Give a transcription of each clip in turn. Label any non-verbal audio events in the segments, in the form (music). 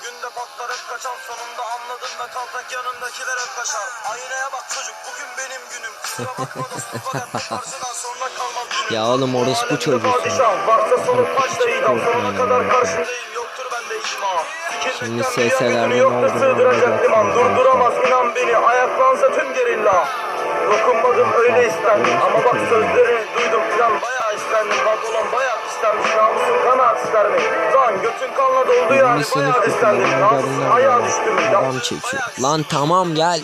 Bugün de patlar hep kaçan Sonunda anladın ve kaltak yanındakiler hep kaçar. Aynaya bak çocuk bugün benim günüm. Kusura bakma dostum fakat bu karşıdan sonra kalmaz günüm. Ya oğlum orospu Alemde çocuğusun. padişah, Varsa soluk başta idam Sonuna kadar karşındayım. Yoktur bende ima Şimdi sığdıracak aldım. liman Durduramaz inan beni ayaklansa tüm gerilla Dokunmadım öyle istendim Ama bak sözlerini duydum. Plan bayağı istendim Pantolon bayağı istenmiş namusun kanaat ister mi? Lan götün kanla doldu yani bayağı istendim Namusun ayağa düştüm Adam çekiyor. Lan tamam gel.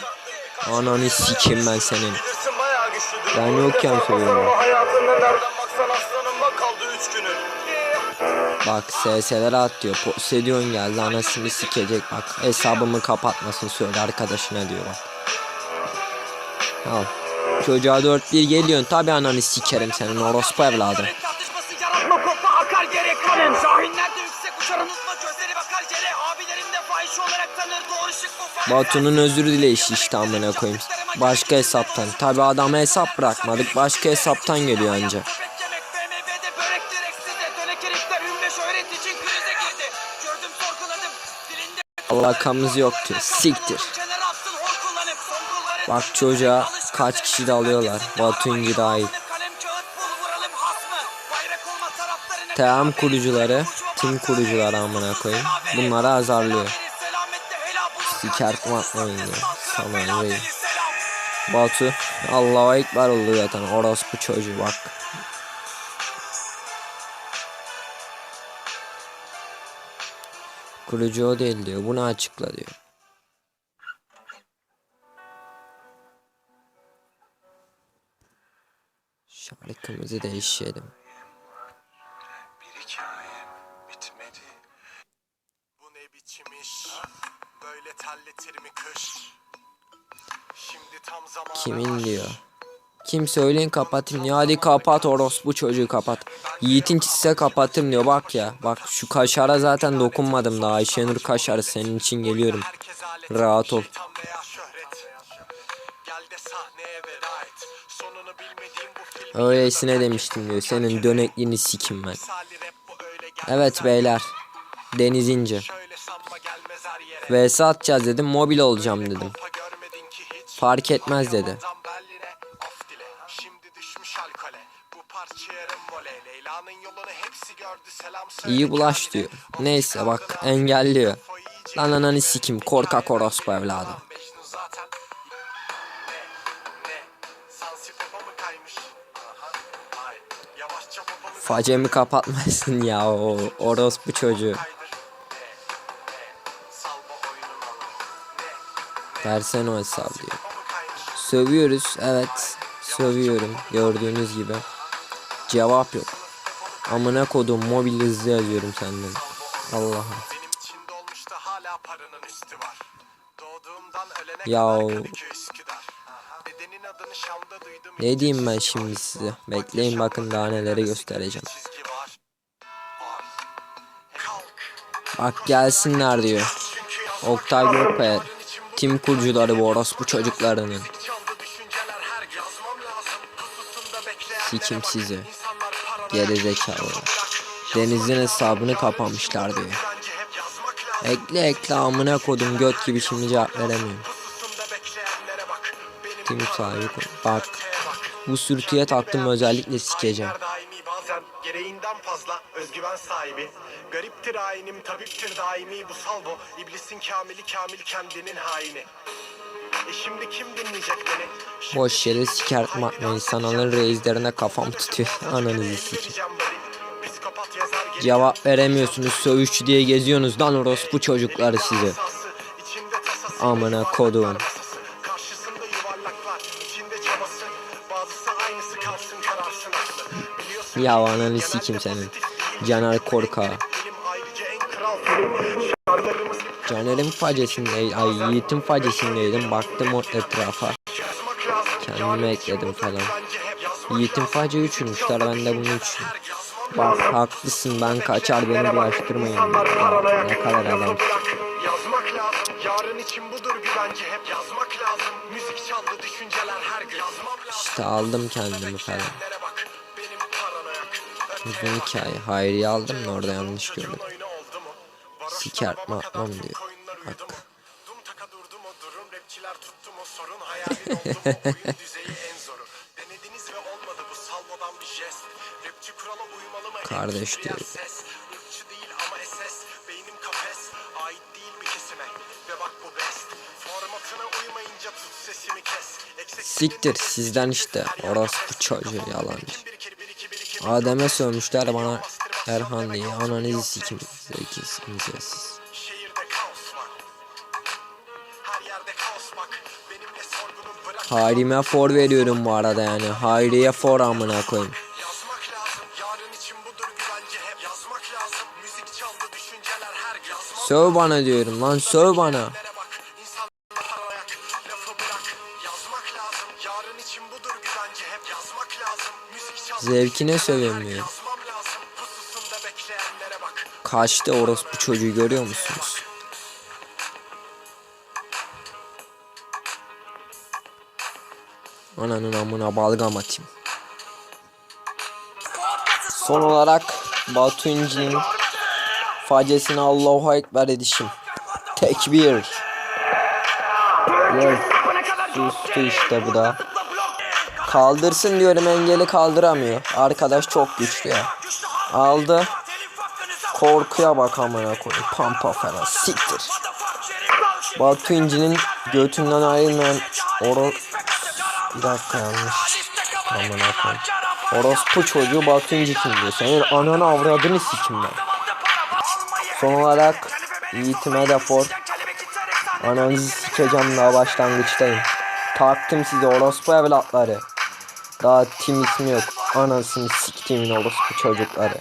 Ananı sikeyim ben senin. Bu yokken söylüyorum. Bak SS'ler at diyor. Poseidon geldi anasını sikecek bak. Hesabımı kapatmasın söyle arkadaşına diyor bak. Al. Çocuğa 4-1 geliyorsun tabi ananı sikerim senin orospu evladı. Tartışması yaratma kopma akar gerek kanın Şahinler de yüksek uçar unutma gözleri bakar yere Abilerim de fahiş olarak tanır doğru şık bu fark Batu'nun özür dileyişi işte amına koyayım. Başka hesaptan. Tabi adama hesap bırakmadık. Başka hesaptan geliyor anca. Alakamız yoktu. Siktir. Bak çocuğa kaç kişi de alıyorlar. Batu'nunki dahil. Team kurucuları, tim kurucuları amına koyayım. Bunları azarlıyor. Sikertme atmayın diyor. Tamam reis. Batu Allah'a ekber oldu zaten orospu çocuğu bak. Kurucu o değil diyor. Bunu açıkla diyor. Tam zamanı Kimin diyor? Kim söyleyin kapatayım ya hadi kapat orospu çocuğu kapat. Yiğit'in çizse kapatayım diyor bak ya. Bak şu kaşara zaten dokunmadım daha Ayşenur kaşarı senin için geliyorum. Rahat ol. Öylesine demiştim diyor. Senin dönekliğini sikim ben. Evet beyler. Deniz İnce. VS atacağız dedim mobil olacağım dedim. Fark etmez dedi. İyi bulaş diyor. Neyse bak engelliyor. Lan ananı sikim korkak orospu evladı. Facemi kapatmasın ya o orospu çocuğu. Versene o hesabı diyor. Sövüyoruz evet. Sövüyorum gördüğünüz gibi. Cevap yok. Amına kodum mobil hızlı yazıyorum senden. Allah'ım. Benim Ne diyeyim ben şimdi size? Bekleyin bakın daha neleri göstereceğim. Bak gelsinler diyor. Oktay bu Tim kurucuları bu orospu çocuklarının. Sikim sizi. Paranoyak. Gerizekalılar. Denizin hesabını kapamışlar diyor. Ekle ekle amına kodum göt gibi şimdi cevap veremiyorum. Pususunda bekleyenlere bak. Bu sürtüye taktım özellikle sikeceğim. Gereğinden fazla özgüven sahibi. Gariptir hayinim tabiptir daimi bu salvo. İblisin kamili kamil kendinin haini. E şimdi kim dinleyecek beni? Şimdi Boş yere sikertme hainini atma anlatacak? insanların reislerine kafam tutuyor. Ananızı geliyor. Cevap veremiyorsunuz sövüşçü diye geziyorsunuz lan orospu çocukları sizi. Amına yuvarlaklar Ya ananı sikim senin. Caner Korka. Caner'in facesindeydim. Ay Yiğit'in facesindeydim. Baktım o etrafa. Kendime ekledim falan. Yiğit'in face üçünmüşler ben de bunu üç. Yazmam Bak lazım. haklısın ben kaçar beni bulaştırmayın. Ya, ne kadar adam. bırak. Yazmak lazım. Yarın için budur güvence hep yazmak lazım. Müzik çaldı düşünceler her gün. Yazmam lazım. İşte aldım kendimi falan. Paranoyak. Uzun hikaye. Hayri'yi aldım da orada yanlış gördüm. Mu? Sikertme atmam diyor. Bak. Bu? (laughs) Kardeş diyor. bu Siktir sizden işte. Orospu çocuğu yalancı. Adem'e sövmüşler bana Erhan diye. Ananızı sikim. Sorgunu bırak Harime for veriyorum bu arada yani. Hayriye for amına koyayım. Söv bana diyorum lan söv bana. Zevkine sövemiyor. Yazmam lazım pususunda bekleyenlere bak Kaçtı orospu çocuğu görüyor musunuz? Ananın amına balgam atayım. Son olarak Batu İnci'nin facesine Allahu Ekber edişim. Tekbir. Yes. Sustu işte bu da. Kaldırsın diyorum engeli kaldıramıyor. Arkadaş çok güçlü ya. Aldı. Korkuya bak amına koyayım. Pampa falan siktir. Batu İnci'nin götünden ayrılmayan Oro... Bir dakika yanlış. Amına koyayım. Orospu çocuğu Batu İnci kim diyor. Senin ananı avradını sikim ben. Son olarak Yiğitime de for. Ananızı sikeceğim daha başlangıçtayım. Taktım size orospu evlatları. Daha tim ismi yok. Anasını siktiğimin orospu çocukları.